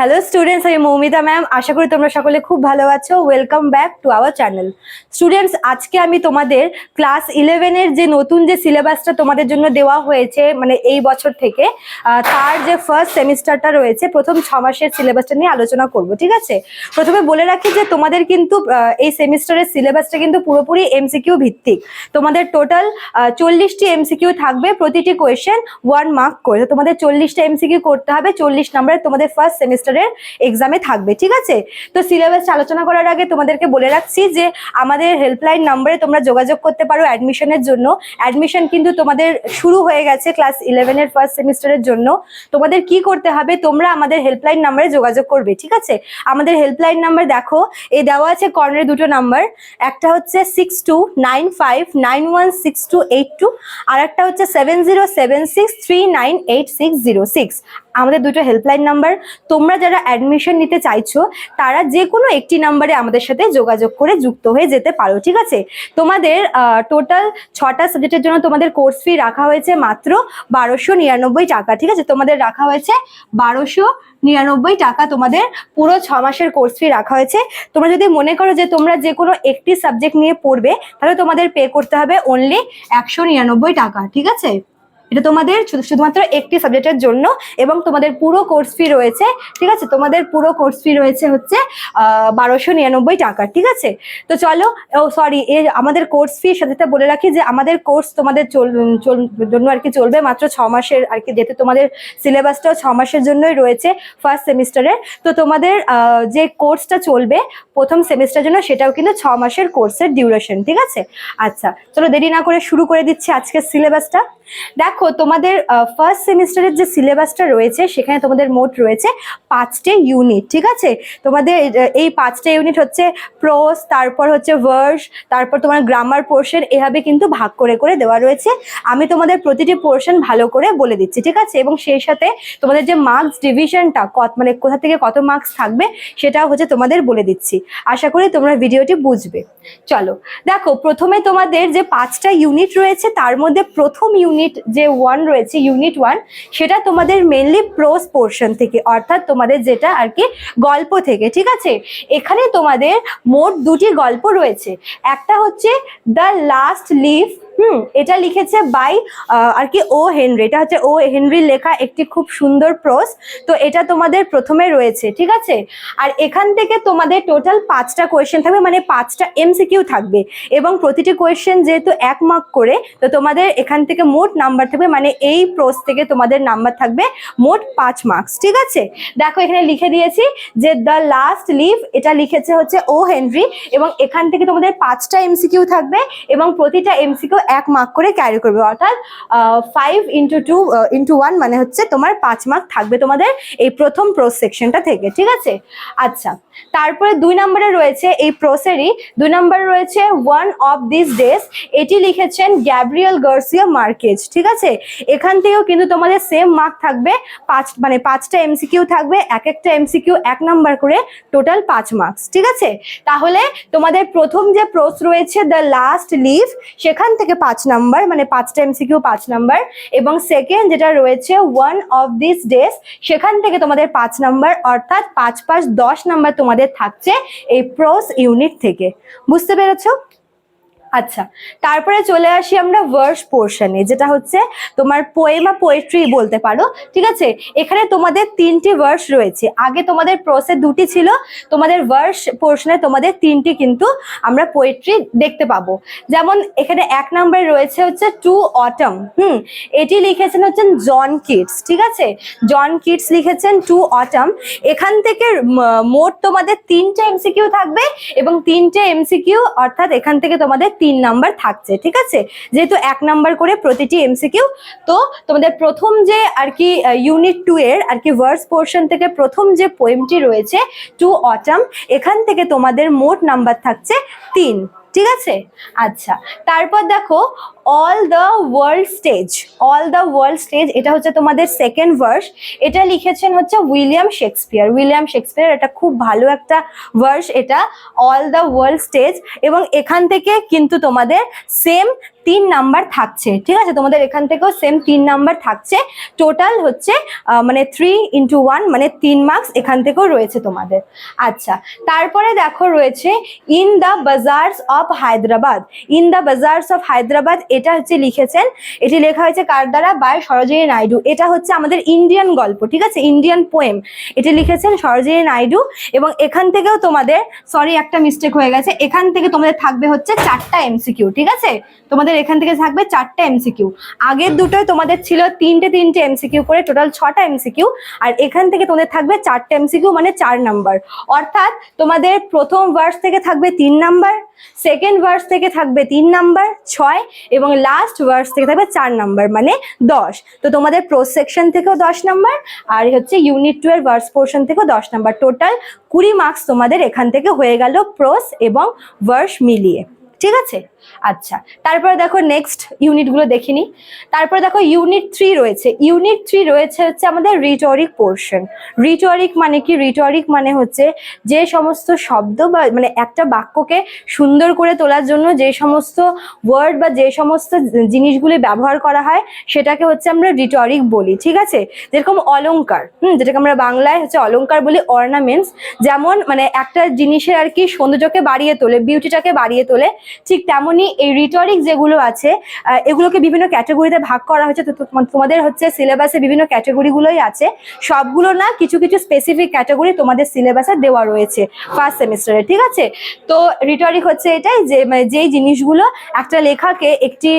Hello students আমি Moumita ma'am আশা করি তোমরা সকলে খুব ভালো আছো। Welcome back to our channel students আজকে আমি তোমাদের ক্লাস ইলেভেনের যে নতুন যে সিলেবাসটা তোমাদের জন্য দেওয়া হয়েছে মানে এই বছর থেকে তার যে ফার্স্ট সেমিস্টারটা রয়েছে, প্রথম ছ মাসের সিলেবাসটা নিয়ে আলোচনা করব, ঠিক আছে? প্রথমে বলে রাখি যে তোমাদের কিন্তু এই সেমিস্টারের সিলেবাসটা কিন্তু পুরোপুরি এমসিকিউ ভিত্তিক। তোমাদের টোটাল চল্লিশটি এমসিকিউ থাকবে, প্রতিটি কোয়েশ্চেন ওয়ান মার্ক করে। তোমাদের চল্লিশটা এমসিকিউ করতে হবে, চল্লিশ নম্বরে তোমাদের ফার্স্ট সেমিস্টারের এক্সামে থাকবে, ঠিক আছে? তো সিলেবাস আলোচনা করার আগে তোমাদেরকে বলে রাখছি যে, আমাদের হেল্পলাইন নাম্বারে তোমরা যোগাযোগ করতে পারো অ্যাডমিশনের জন্য। অ্যাডমিশন কিন্তু তোমাদের শুরু হয়ে গেছে ক্লাস ইলেভেনের ফার্স্ট সেমিস্টারের জন্য। তোমাদের কি করতে হবে? তোমরা আমাদের হেল্পলাইন নাম্বারে যোগাযোগ করবে, ঠিক আছে? আমাদের হেল্পলাইন নাম্বার দেখো, এ দেওয়া আছে কর্নারে দুটো নাম্বার একটা হচ্ছে six two nine five nine one six two eight two আর একটা হচ্ছে seven zero seven six three nine eight six zero six আমাদের দুটো হেল্পলাইন নাম্বার তোমরা যারা অ্যাডমিশন নিতে চাইছো, তারা যে কোনো একটি নাম্বারে আমাদের সাথে যোগাযোগ করে যুক্ত হয়ে যেতে পারো, ঠিক আছে? তোমাদের টোটাল ছটা সাবজেক্টের জন্য তোমাদের কোর্স ফি রাখা হয়েছে মাত্র বারোশো নিরানব্বই টাকা, ঠিক আছে? তোমাদের রাখা হয়েছে বারোশো নিরানব্বই টাকা, তোমাদের পুরো ছ মাসের কোর্স ফি রাখা হয়েছে। তোমরা যদি মনে করো যে তোমরা যে কোনো একটি সাবজেক্ট নিয়ে পড়বে, তাহলে তোমাদের পে করতে হবে অনলি একশো নিরানব্বই টাকা, ঠিক আছে? এটা তোমাদের শুধুমাত্র একটি সাবজেক্টের জন্য এবং তোমাদের পুরো কোর্স ফি রয়েছে, ঠিক আছে? তোমাদের পুরো কোর্স ফি রয়েছে হচ্ছে বারোশো নিরানব্বই টাকা, ঠিক আছে? তো চলো, ও সরি এ, আমাদের কোর্স ফি সাথে বলে রাখি যে আমাদের কোর্স তোমাদের চল জন্য আর কি চলবে মাত্র ছ মাসের আর কি, যেহেতু তোমাদের সিলেবাসটাও ছ মাসের জন্যই রয়েছে ফার্স্ট সেমিস্টারে তো তোমাদের যে কোর্সটা চলবে প্রথম সেমিস্টারের জন্য সেটাও কিন্তু ছ মাসের কোর্সের ডিউরেশন ঠিক আছে? আচ্ছা চলো দেরি না করে শুরু করে দিচ্ছি আজকের সিলেবাসটা দেখো তোমাদের ফার্স্ট সেমিস্টারের যে সিলেবাসটা রয়েছে, সেখানে তোমাদের মোট রয়েছে পাঁচটে ইউনিট ঠিক আছে? তোমাদের এই পাঁচটা ইউনিট হচ্ছে প্রোস তারপর হচ্ছে ভার্স তারপর তোমার গ্রামার পোর্শন এভাবে কিন্তু ভাগ করে করে দেওয়া রয়েছে। আমি তোমাদের প্রতিটি পোর্শন ভালো করে বলে দিচ্ছি, ঠিক আছে? এবং সেই সাথে তোমাদের যে মার্কস ডিভিশনটা কত মানে কোথা থেকে কত মার্কস থাকবে, সেটাও হচ্ছে তোমাদের বলে দিচ্ছি। আশা করি তোমরা ভিডিওটি বুঝবে। চলো, দেখো, প্রথমে তোমাদের যে পাঁচটা ইউনিট রয়েছে, তার মধ্যে প্রথম ইউনিট যে ওয়ান রয়েছে ইউনিট ওয়ান সেটা তোমাদের মেনলি প্রোজ পোর্শন থেকে, অর্থাৎ তোমাদের যেটা আর কি গল্প থেকে, ঠিক আছে? এখানে তোমাদের মোট দুটি গল্প রয়েছে। একটা হচ্ছে দ্য লাস্ট লিভ হুম, এটা লিখেছে বাই আর কি ও হেনরি এটা হচ্ছে ও হেনরির লেখা একটি খুব সুন্দর প্রোস তো এটা তোমাদের প্রথমে রয়েছে, ঠিক আছে? আর এখান থেকে তোমাদের টোটাল পাঁচটা কোয়েশ্চেন থাকবে মানে পাঁচটা এমসিকিউ থাকবে। এবং প্রতিটি কোয়েশ্চেন যেহেতু এক মার্ক করে, তো তোমাদের এখান থেকে মোট নাম্বার থাকবে মানে এই প্রোস থেকে তোমাদের নাম্বার থাকবে মোট পাঁচ মার্কস ঠিক আছে? দেখো, এখানে লিখে দিয়েছি যে দ্য লাস্ট লিভ এটা লিখেছে হচ্ছে ও হেনরি এবং এখান থেকে তোমাদের পাঁচটা এমসিকিউ থাকবে এবং প্রতিটা এমসিকিউ এক মার্ক করে ক্যারি করবে। অর্থাৎ five into two into one মানে হচ্ছে তোমার পাঁচ মার্ক থাকবে তোমাদের এই প্রথম প্রোস সেকশনটা থেকে, ঠিক আছে? আচ্ছা তারপরে দুই নম্বরে রয়েছে এই প্রোসেরই দুই নম্বরে রয়েছে ওয়ান অফ দিস ডেজ এটি লিখেছেন গ্যাব্রিয়েল গার্সিয়া মার্কেজ ঠিক আছে? এখান থেকেও কিন্তু তোমাদের সেম মার্ক থাকবে। পাঁচ মানে পাঁচটা এমসিকিউ থাকবে, এক একটা এমসিকিউ এক নাম্বার করে টোটাল পাঁচ মার্কস ঠিক আছে? তাহলে তোমাদের প্রথম যে প্রোস রয়েছে দ্য লাস্ট লিভ সেখান থেকে পাঁচ নাম্বার মানে পাঁচটা এমসিকিউ পাঁচ নাম্বার। এবং সেকেন্ড যেটা রয়েছে ওয়ান অফ দিস ডেজ সেখান থেকে তোমাদের পাঁচ নাম্বার, অর্থাৎ পাঁচ পাঁচ দশ নাম্বার তোমাদের থাকছে এই প্রোস ইউনিট থেকে। বুঝতে পেরেছ? আচ্ছা তারপরে চলে আসি আমরা ভার্স পোর্শনে যেটা হচ্ছে তোমার পোয়েমা পোয়েট্রি বলতে পারো, ঠিক আছে? এখানে তোমাদের তিনটি ভার্স রয়েছে। আগে তোমাদের প্রসে দুটি ছিল, তোমাদের ভার্স পোর্শনে তোমাদের তিনটি কিন্তু আমরা পোয়েট্রি দেখতে পাবো। যেমন, এখানে এক নম্বরে রয়েছে হচ্ছে টু অটম হুম? এটি লিখেছেন হচ্ছেন জন কিডস ঠিক আছে? জন কিডস লিখেছেন টু অটম এখান থেকে মোট তোমাদের তিনটে এমসিকিউ থাকবে এবং তিনটে এমসিকিউ অর্থাৎ এখান থেকে তোমাদের তিন নাম্বার থাকছে, ঠিক আছে? যেহেতু এক নাম্বার করে প্রতিটি এমসিকিউ তো তোমাদের প্রথম যে আর কি ইউনিট টু এর আর কি ভার্স পোর্শন থেকে প্রথম যে পোয়েমটি রয়েছে টু অটাম এখান থেকে তোমাদের মোট নাম্বার থাকছে তিন, ঠিক আছে? আচ্ছা তারপর দেখো all the world stage all the world stage এটা হচ্ছে তোমাদের সেকেন্ড ভার্স এটা লিখেছেন হচ্ছে উইলিয়াম শেক্সপিয়ার। উইলিয়াম শেক্সপিয়ার এটা খুব ভালো একটা ভার্স এটা অল দ্য ওয়ার্ল্ড স্টেজ এবং এখান থেকে কিন্তু তোমাদের সেম তিন নাম্বার থাকছে, ঠিক আছে? তোমাদের এখান থেকেও সেম তিন নাম্বার থাকছে। টোটাল হচ্ছে মানে থ্রি ইন্টু ওয়ান মানে তিন মার্কস এখান থেকেও রয়েছে তোমাদের। আচ্ছা তারপরে দেখো রয়েছে in the bazaars of Hyderabad in the bazaars of Hyderabad এটা হচ্ছে লিখেছেন, এটি লেখা হয়েছে কার দ্বারা? বাই সরোজিনী নাইডু। এটা হচ্ছে আমাদের ইন্ডিয়ান গল্প, ঠিক আছে? Indian poem. এটি লিখেছেন সরোজিনী নাইডু এবং এখান থেকেও তোমাদের সরি একটা মিস্টেক হয়ে গেছে, এখান থেকে তোমাদের থাকবে হচ্ছে চারটা এমসিকিউ ঠিক আছে? তোমাদের এখান থেকে থাকবে চারটা এমসিকিউ আগের দুটোয় তোমাদের ছিল তিনটে তিনটে এমসিকিউ করে টোটাল ছটা এমসিকিউ আর এখান থেকে তোমাদের থাকবে চারটে এমসিকিউ মানে চার নাম্বার অর্থাৎ তোমাদের প্রথম ভার্স থেকে থাকবে তিন নাম্বার সেকেন্ড ভার্স থেকে থাকবে তিন নাম্বার ছয়, এবং লাস্ট ভার্স থেকে থাকবে চার নাম্বার মানে দশ। তো তোমাদের প্রো সেকশন থেকেও দশ নাম্বার আর হচ্ছে ইউনিট টু এর ভার্স পোর্শন থেকেও দশ নাম্বার টোটাল কুড়ি মার্কস তোমাদের এখান থেকে হয়ে গেল প্রোস এবং ভার্স মিলিয়ে। ঠিক আছে? আচ্ছা তারপরে দেখো নেক্সট ইউনিটগুলো দেখিনি তারপরে দেখো ইউনিট থ্রি রয়েছে। ইউনিট থ্রি রয়েছে হচ্ছে আমাদের রিটরিক পোর্শন রিটরিক মানে কি? রিটরিক মানে হচ্ছে যে সমস্ত শব্দ বা মানে একটা বাক্যকে সুন্দর করে তোলার জন্য যে সমস্ত ওয়ার্ড বা যে সমস্ত জিনিসগুলি ব্যবহার করা হয়, সেটাকে হচ্ছে আমরা রিটরিক বলি, ঠিক আছে? যেরকম অলঙ্কার হুম? যেটাকে আমরা বাংলায় হচ্ছে অলঙ্কার বলি অর্নামেন্টস যেমন মানে একটা জিনিসের আর কি সৌন্দর্যকে বাড়িয়ে তোলে বিউটিটাকে বাড়িয়ে তোলে ঠিক তেমনই এই রিটরিক যেগুলো আছে এগুলোকে বিভিন্ন ক্যাটাগরিতে ভাগ করা হয়েছে। তো তোমাদের হচ্ছে সিলেবাসে বিভিন্ন ক্যাটাগরিগুলোই আছে। সবগুলো না কিছু কিছু স্পেসিফিক ক্যাটাগরি তোমাদের সিলেবাসে দেওয়া রয়েছে ফার্স্ট সেমিস্টারে ঠিক আছে? তো রিটরিক হচ্ছে এটাই যে মানে যেই জিনিসগুলো একটা লেখাকে একটি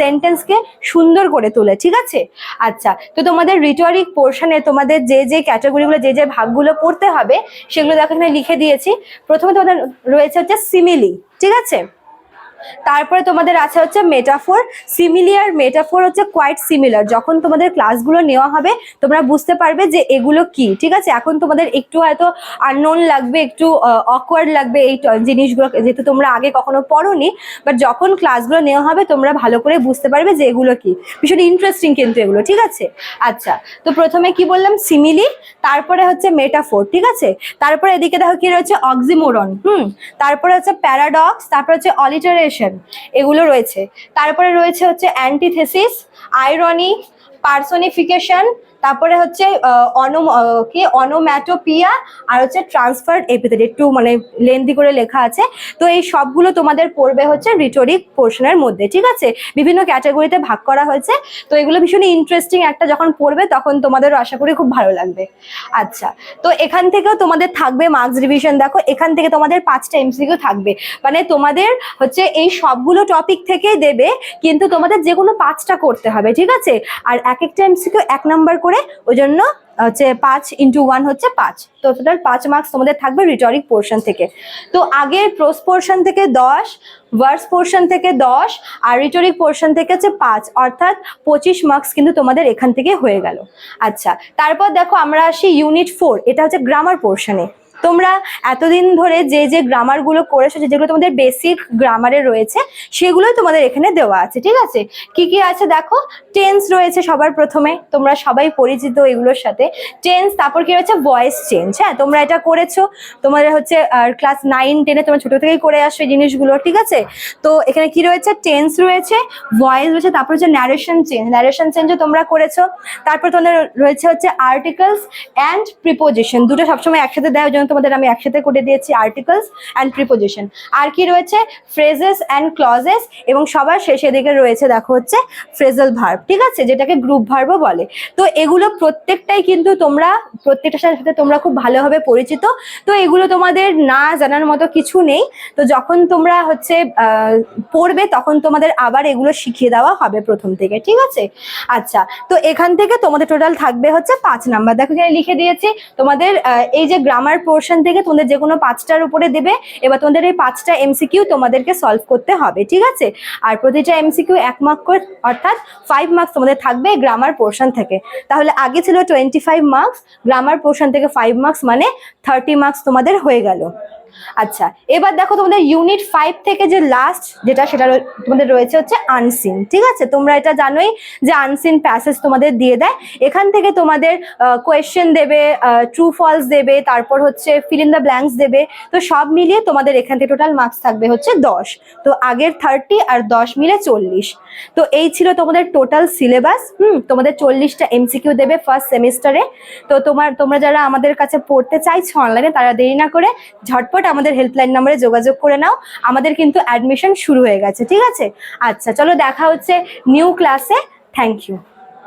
সেন্টেন্সকে সুন্দর করে তোলে, ঠিক আছে? আচ্ছা তো তোমাদের রিটরিক পোর্শনে তোমাদের যে যে ক্যাটাগরিগুলো যে যে ভাগগুলো পড়তে হবে, সেগুলো দেখো লিখে দিয়েছি। প্রথমে তোমাদের রয়েছে হচ্ছে সিমিলি ঠিক আছে? তারপরে তোমাদের আছে হচ্ছে মেটাফোর সিমিলিয়ার মেটাফোর হচ্ছে কোয়াইট সিমিলার যখন তোমাদের ক্লাসগুলো নেওয়া হবে, তোমরা বুঝতে পারবে যে এগুলো কি, ঠিক আছে? এখন তোমাদের একটু হয়তো আননোন লাগবে, একটু অকওয়ার্ড লাগবে এই জিনিসগুলো, যেহেতু তোমরা আগে কখনো পড়োনি বাট যখন ক্লাসগুলো নেওয়া হবে, তোমরা ভালো করে বুঝতে পারবে যে এগুলো কি। ভীষণ ইন্টারেস্টিং কিন্তু এগুলো, ঠিক আছে? আচ্ছা তো প্রথমে কি বললাম? সিমিলি তারপরে হচ্ছে মেটাফোর ঠিক আছে? তারপরে এদিকে দেখো কি রয়েছে অক্সিমোরন হুম? তারপরে হচ্ছে প্যারাডক্স তারপরে হচ্ছে অলিটারেশন এগুলো রয়েছে। তারপরে রয়েছে হচ্ছে অ্যান্টিথেসিস আইরনি পার্সোনিফিকেশন তারপরে হচ্ছে অনোম্যাটোপিয়া আর হচ্ছে ট্রান্সফার এপিথেট একটু মানে লেন্দি করে লেখা আছে। তো এই সবগুলো তোমাদের পড়বে হচ্ছে রিটোরিক পোর্শনের মধ্যে, ঠিক আছে? বিভিন্ন ক্যাটাগরিতে ভাগ করা হয়েছে। তো এগুলো ভীষণ ইন্টারেস্টিং একটা যখন পড়বে, তখন তোমাদেরও আশা করি খুব ভালো লাগবে। আচ্ছা তো এখান থেকেও তোমাদের থাকবে মার্কস রিভিশন দেখো, এখান থেকে তোমাদের পাঁচটা এমসিকিউ থাকবে। মানে তোমাদের হচ্ছে এই সবগুলো টপিক থেকেই দেবে, কিন্তু তোমাদের যে কোনো পাঁচটা করতে হবে, ঠিক আছে? আর এক একটা এমসিকিউ এক নাম্বার করে ওই জন্য হচ্ছে পাঁচ ইন্টু ওয়ান হচ্ছে পাঁচ। তো টোটাল পাঁচ মার্কস তোমাদের থাকবে রিটরিক পোর্শন থেকে। তো আগের প্রোস পোর্শন থেকে দশ ভার্স পোর্শন থেকে দশ, আর রিটরিক পোর্শন থেকে হচ্ছে পাঁচ। অর্থাৎ পঁচিশ মার্কস কিন্তু তোমাদের এখান থেকে হয়ে গেল। আচ্ছা তারপর দেখো আমরা আসি ইউনিট ফোর এটা হচ্ছে গ্রামার পোর্শনে তোমরা এতদিন ধরে যে যে গ্রামারগুলো করে এসেছ যেগুলো তোমাদের বেসিক গ্রামারে রয়েছে, সেগুলোই তোমাদের এখানে দেওয়া আছে, ঠিক আছে? কি কি আছে দেখো? টেন্স রয়েছে সবার প্রথমে, তোমরা সবাই পরিচিত এগুলোর সাথে। টেন্স তারপর কি রয়েছে ভয়েস চেঞ্জ হ্যাঁ? তোমরা এটা করেছ, তোমাদের হচ্ছে ক্লাস নাইন টেনে তোমরা ছোট থেকেই করে আসো এই জিনিসগুলো, ঠিক আছে? তো এখানে কি রয়েছে? টেন্স রয়েছে ভয়েস রয়েছে, তারপর হচ্ছে ন্যারেশন চেঞ্জ ন্যারেশন চেঞ্জও তোমরা করেছ। তারপর তোমাদের রয়েছে হচ্ছে আর্টিকেলস অ্যান্ড প্রিপোজিশন দুটো সবসময় একসাথে দেওয়ার জন্য তোমাদের আমি একসাথে করে দিয়েছি আর্টিকেলস অ্যান্ড প্রিপোজিশন আর কি রয়েছে? ফ্রেজেস অ্যান্ড ক্লজেস এবং সবার শেষে দিকে রয়েছে দেখো হচ্ছে ফ্রেজাল ভার্ব ঠিক আছে? যেটাকে গ্রুপ ভার্বও বলে। তো এগুলো প্রত্যেকটাই কিন্তু তোমরা প্রত্যেকটার সাথে তোমরা খুব ভালোভাবে পরিচিত। তো এগুলো তোমাদের না জানার মতো কিছু নেই। তো যখন তোমরা হচ্ছে পড়বে তখন তোমাদের আবার এগুলো শিখিয়ে দেওয়া হবে প্রথম থেকে, ঠিক আছে? আচ্ছা তো এখান থেকে তোমাদের টোটাল থাকবে হচ্ছে পাঁচ নাম্বার। দেখো এখানে লিখে দিয়েছি তোমাদের এই যে গ্রামার পোর্শন থেকে তোমাদের যে কোনো পাঁচটার উপরে দেবে, এবার তোমাদের এই পাঁচটা এমসিকিউ তোমাদেরকে সলভ করতে হবে, ঠিক আছে? আর প্রতিটা এমসিকিউ এক মার্ক করে, অর্থাৎ ফাইভ মার্কস তোমাদের থাকবে গ্রামার পোর্শন থেকে। তাহলে আগে ছিল twenty five marks grammar portion থেকে ফাইভ মার্কস মানে থার্টি মার্কস তোমাদের হয়ে গেল। আচ্ছা এবার দেখো তোমাদের ইউনিট ফাইভ থেকে যে লাস্ট যেটা সেটা তোমাদের রয়েছে হচ্ছে আনসিন ঠিক আছে? তোমরা এটা জানোই যে আনসিন প্যাসেজ তোমাদের দিয়ে দেয়। এখান থেকে তোমাদের কোয়েশ্চেন দেবে ট্রু ফলস দেবে, তারপর হচ্ছে ফিল ইন দ্য ব্ল্যাঙ্কস দেবে। তো সব মিলিয়ে তোমাদের এখান থেকে টোটাল মার্কস থাকবে হচ্ছে দশ। তো আগের থার্টি আর দশ মিলে চল্লিশ। তো এই ছিল তোমাদের টোটাল সিলেবাস হুম? তোমাদের চল্লিশটা এমসিকিউ দেবে ফার্স্ট সেমিস্টারে তো তোমার তোমরা যারা আমাদের কাছে পড়তে চাইছো অনলাইনে তারা দেরি না করে ঝটপট আমাদের হেল্পলাইন নাম্বারে যোগাযোগ করে নাও। আমাদের কিন্তু অ্যাডমিশন শুরু হয়ে গেছে, ঠিক আছে? আচ্ছা চলো দেখা হচ্ছে নিউ ক্লাসে থ্যাংক ইউ